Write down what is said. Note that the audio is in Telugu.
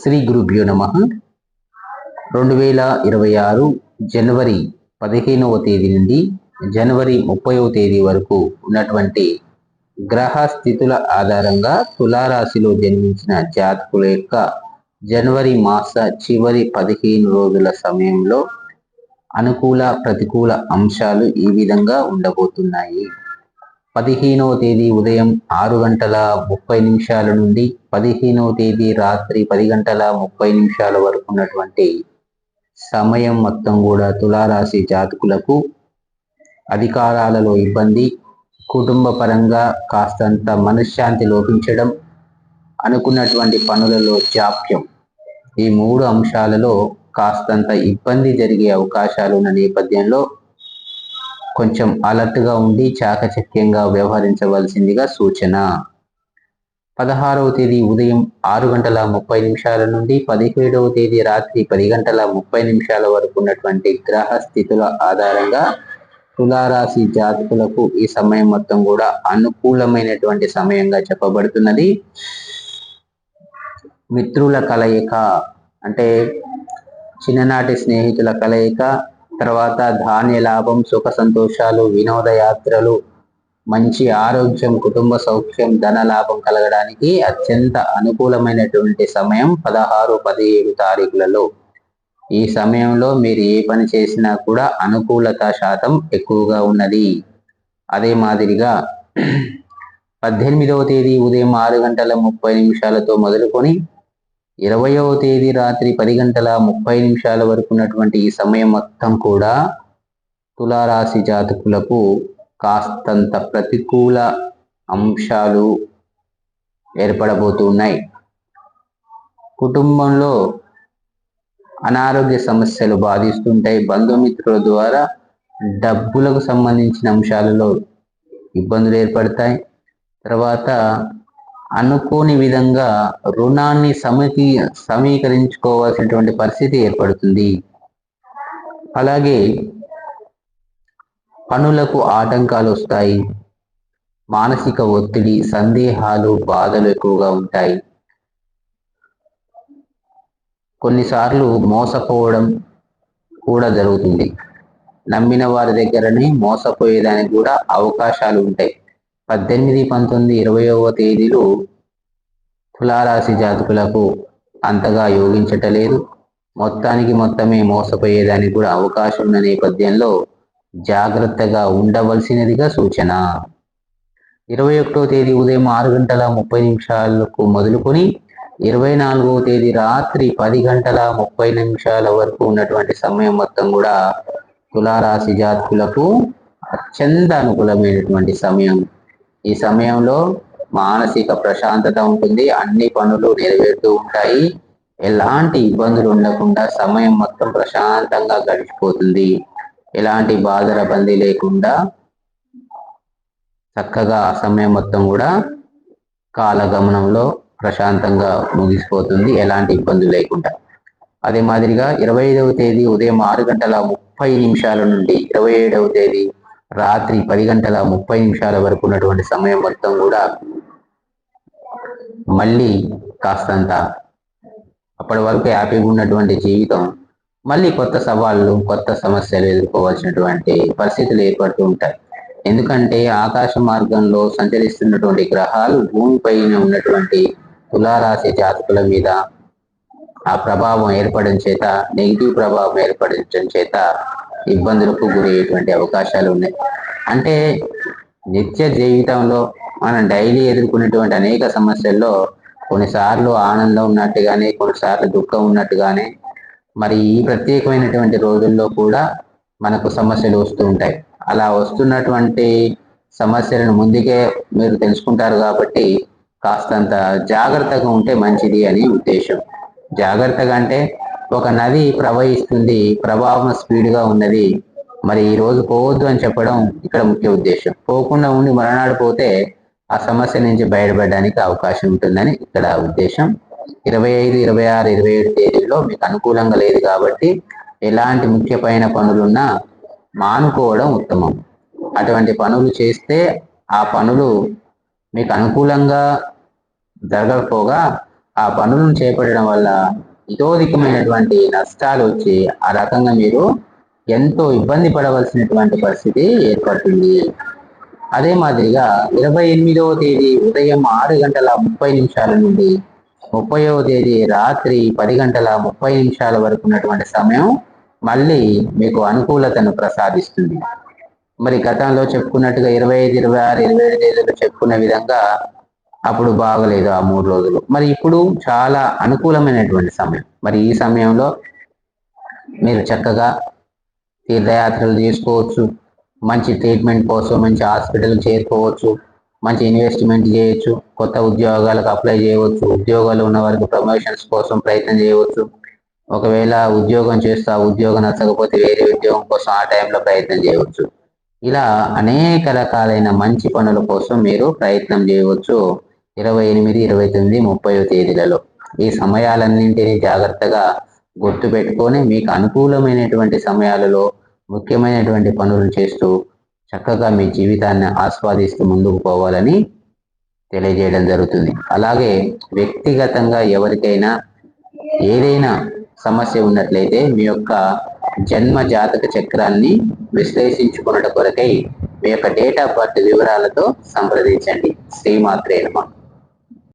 శ్రీ గురుభ్యో నమ. రెండు వేల ఇరవై ఆరు జనవరి పదిహేనవ తేదీ నుండి జనవరి ముప్పైవ తేదీ వరకు ఉన్నటువంటి గ్రహ స్థితుల ఆధారంగా తులారాశిలో జన్మించిన జాతకుల యొక్క జనవరి మాస చివరి పదిహేను రోజుల సమయంలో అనుకూల ప్రతికూల అంశాలు ఈ విధంగా ఉండబోతున్నాయి. పదిహేనవ తేదీ ఉదయం ఆరు గంటల ముప్పై నిమిషాల నుండి పదిహేనవ తేదీ రాత్రి పది గంటల ముప్పై నిమిషాల వరకు ఉన్నటువంటి సమయం మొత్తం కూడా తులారాశి జాతకులకు అధికారాలలో ఇబ్బంది కుటుంబ పరంగా కాస్తంత మనశ్శాంతి లోపించడం అనుకున్నటువంటి పనులలో జాప్యం. ఈ మూడు అంశాలలో కాస్తంత ఇబ్బంది జరిగే అవకాశాలు ఉన్న నేపథ్యంలో కొంచెం అలర్ట్గా ఉండి చాకచక్యంగా వ్యవహరించవలసిందిగా సూచన. పదహారవ తేదీ ఉదయం ఆరు గంటల ముప్పై నిమిషాల నుండి పదిహేడవ తేదీ రాత్రి పది గంటల ముప్పై నిమిషాల వరకు ఉన్నటువంటి గ్రహ స్థితుల ఆధారంగా తులారాశి జాతకులకు ఈ సమయం మొత్తం కూడా అనుకూలమైనటువంటి సమయంగా చెప్పబడుతున్నది. మిత్రుల కలయిక అంటే చిన్ననాటి స్నేహితుల కలయిక తర్వాత ధాన్య లాభం సుఖ సంతోషాలు వినోదయాత్రలు మంచి ఆరోగ్యం కుటుంబ సౌఖ్యం ధన లాభం కలగడానికి అత్యంత అనుకూలమైనటువంటి సమయం పదహారు పదిహేడు తారీఖులలో. ఈ సమయంలో మీరు ఏ పని చేసినా కూడా అనుకూలత శాతం ఎక్కువగా ఉన్నది. అదే మాదిరిగా పద్దెనిమిదవ తేదీ ఉదయం ఆరు గంటల ముప్పై నిమిషాలతో మొదలుకొని ఇరవయవ తేదీ రాత్రి పది గంటల ముప్పై నిమిషాల వరకు ఉన్నటువంటి ఈ సమయం మొత్తం కూడా తులారాశి జాతకులకు కాస్తంత ప్రతికూల అంశాలు ఏర్పడబోతున్నాయి. కుటుంబంలో అనారోగ్య సమస్యలు బాధిస్తుంటాయి. బంధుమిత్రుల ద్వారా డబ్బులకు సంబంధించిన అంశాలలో ఇబ్బందులు ఏర్పడతాయి. తర్వాత అనుకోని విధంగా రుణాన్ని సమీ సమీకరించుకోవాల్సినటువంటి పరిస్థితి ఏర్పడుతుంది. అలాగే పనులకు ఆటంకాలు వస్తాయి. మానసిక ఒత్తిడి సందేహాలు బాధలు ఎక్కువగా ఉంటాయి. కొన్నిసార్లు మోసపోవడం కూడా జరుగుతుంది. నమ్మిన వారి దగ్గరనే మోసపోయేదానికి కూడా అవకాశాలు ఉంటాయి. పద్దెనిమిది పంతొమ్మిది ఇరవయవ తేదీలు తులారాశి జాతకులకు అంతగా యోగించటలేదు. మొత్తానికి మొత్తమే మోసపోయేదానికి కూడా అవకాశం ఉన్న నేపథ్యంలో జాగ్రత్తగా ఉండవలసినదిగా సూచన. ఇరవై ఒకటో తేదీ ఉదయం ఆరు గంటల ముప్పై నిమిషాలకు మొదలుకొని ఇరవై నాలుగవ తేదీ రాత్రి పది గంటల ముప్పై నిమిషాల వరకు ఉన్నటువంటి సమయం మొత్తం కూడా తులారాశి జాతకులకు అత్యంత అనుకూలమైనటువంటి సమయం. ఈ సమయంలో మానసిక ప్రశాంతత ఉంటుంది. అన్ని పనులు నెరవేరుతూ ఉంటాయి. ఎలాంటి ఇబ్బందులు ఉండకుండా సమయం మొత్తం ప్రశాంతంగా గడిచిపోతుంది. ఎలాంటి బాధల బందీ లేకుండా చక్కగా ఆ సమయం మొత్తం కూడా కాలగమనంలో ప్రశాంతంగా ముగిసిపోతుంది. ఎలాంటి ఇబ్బందులు లేకుండా. అదే మాదిరిగా ఇరవై ఐదవ తేదీ ఉదయం ఆరు గంటల ముప్పై నిమిషాల నుండి ఇరవై ఏడవ తేదీ రాత్రి పది గంటల ముప్పై నిమిషాల వరకు ఉన్నటువంటి సమయం మొత్తం కూడా మళ్ళీ కాస్తంత అప్పటి వరకు హ్యాపీగా ఉన్నటువంటి జీవితం మళ్ళీ కొత్త సవాళ్ళు కొత్త సమస్యలు ఎదుర్కోవాల్సినటువంటి పరిస్థితులు ఏర్పడుతూ ఉంటాయి. ఎందుకంటే ఆకాశ మార్గంలో సంచరిస్తున్నటువంటి గ్రహాలు భూమిపైన ఉన్నటువంటి తులారాశి జాతకుల మీద ఆ ప్రభావం ఏర్పడడం చేత నెగిటివ్ ప్రభావం ఏర్పడించడం చేత ఇబ్బందులకు గురయ్యేటువంటి అవకాశాలు ఉన్నాయి. అంటే నిత్య జీవితంలో మనం డైలీ ఎదుర్కొనేటువంటి అనేక సమస్యల్లో కొన్నిసార్లు ఆనందం ఉన్నట్టుగానే కొన్నిసార్లు దుఃఖం ఉన్నట్టుగానే మరి ఈ ప్రత్యేకమైనటువంటి రోజుల్లో కూడా మనకు సమస్యలు వస్తూ ఉంటాయి. అలా వస్తున్నటువంటి సమస్యలను ముందుకే మీరు తెలుసుకుంటారు కాబట్టి కాస్తంత జాగ్రత్తగా ఉంటే మంచిది అని ఉద్దేశం. జాగ్రత్తగా అంటే ఒక నది ప్రవహిస్తుంది ప్రభావం స్పీడ్గా ఉన్నది. మరి ఈ రోజు పోవద్దు అని చెప్పడం ఇక్కడ ముఖ్య ఉద్దేశం. పోకుండా ఉండి మరణాడు పోతే ఆ సమస్య నుంచి బయటపడడానికి అవకాశం ఉంటుందని ఇక్కడ ఉద్దేశం. ఇరవై ఐదు ఇరవై ఆరు ఇరవై ఏడు తేదీల్లో మీకు అనుకూలంగా లేదు కాబట్టి ఎలాంటి ముఖ్యమైన పనులున్నా మానుకోవడం ఉత్తమం. అటువంటి పనులు చేస్తే ఆ పనులు మీకు అనుకూలంగా జరగకపోగా ఆ పనులను చేపట్టడం వల్ల ఇతోధికమైనటువంటి నష్టాలు వచ్చి ఆ రకంగా మీరు ఎంతో ఇబ్బంది పడవలసినటువంటి పరిస్థితి ఏర్పడుతుంది. అదే మాదిరిగా ఇరవై ఎనిమిదవ తేదీ ఉదయం ఆరు గంటల ముప్పై నిమిషాల నుండి ముప్పైవ తేదీ రాత్రి పది గంటల ముప్పై నిమిషాల వరకు ఉన్నటువంటి సమయం మళ్ళీ మీకు అనుకూలతను ప్రసాదిస్తుంది. మరి గతంలో చెప్పుకున్నట్టుగా ఇరవై ఐదు ఇరవై ఆరు ఇరవై ఏడు తేదీలో చెప్పుకున్న విధంగా అప్పుడు బాగలేదు ఆ మూడు రోజులు. మరి ఇప్పుడు చాలా అనుకూలమైనటువంటి సమయం. మరి ఈ సమయంలో మీరు చక్కగా తీర్థయాత్రలు చేసుకోవచ్చు మంచి ట్రీట్మెంట్ కోసం మంచి హాస్పిటల్కి చేరుకోవచ్చు మంచి ఇన్వెస్ట్మెంట్ చేయొచ్చు కొత్త ఉద్యోగాలకు అప్లై చేయవచ్చు ఉద్యోగాలు ఉన్న వారికి ప్రమోషన్స్ కోసం ప్రయత్నం చేయవచ్చు. ఒకవేళ ఉద్యోగం చేస్తూ ఆ ఉద్యోగం నచ్చకపోతే వేరే ఉద్యోగం కోసం ఆ టైంలో ప్రయత్నం చేయవచ్చు. ఇలా అనేక రకాలైన మంచి పనుల కోసం మీరు ప్రయత్నం చేయవచ్చు. ఇరవై ఎనిమిది ఇరవై తొమ్మిది ముప్పై తేదీలలో. ఈ సమయాలన్నింటినీ జాగ్రత్తగా గుర్తు పెట్టుకొని మీకు అనుకూలమైనటువంటి సమయాలలో ముఖ్యమైనటువంటి పనులు చేస్తూ చక్కగా మీ జీవితాన్ని ఆస్వాదిస్తూ ముందుకు పోవాలని తెలియజేయడం జరుగుతుంది. అలాగే వ్యక్తిగతంగా ఎవరికైనా ఏదైనా సమస్య ఉన్నట్లయితే మీ యొక్క జన్మ జాతక చక్రాన్ని విశ్లేషించుకున్నట కొరకై మీ యొక్క డేట్ ఆఫ్ బర్త్ వివరాలతో సంప్రదించండి. శ్రీమాత్రేనమా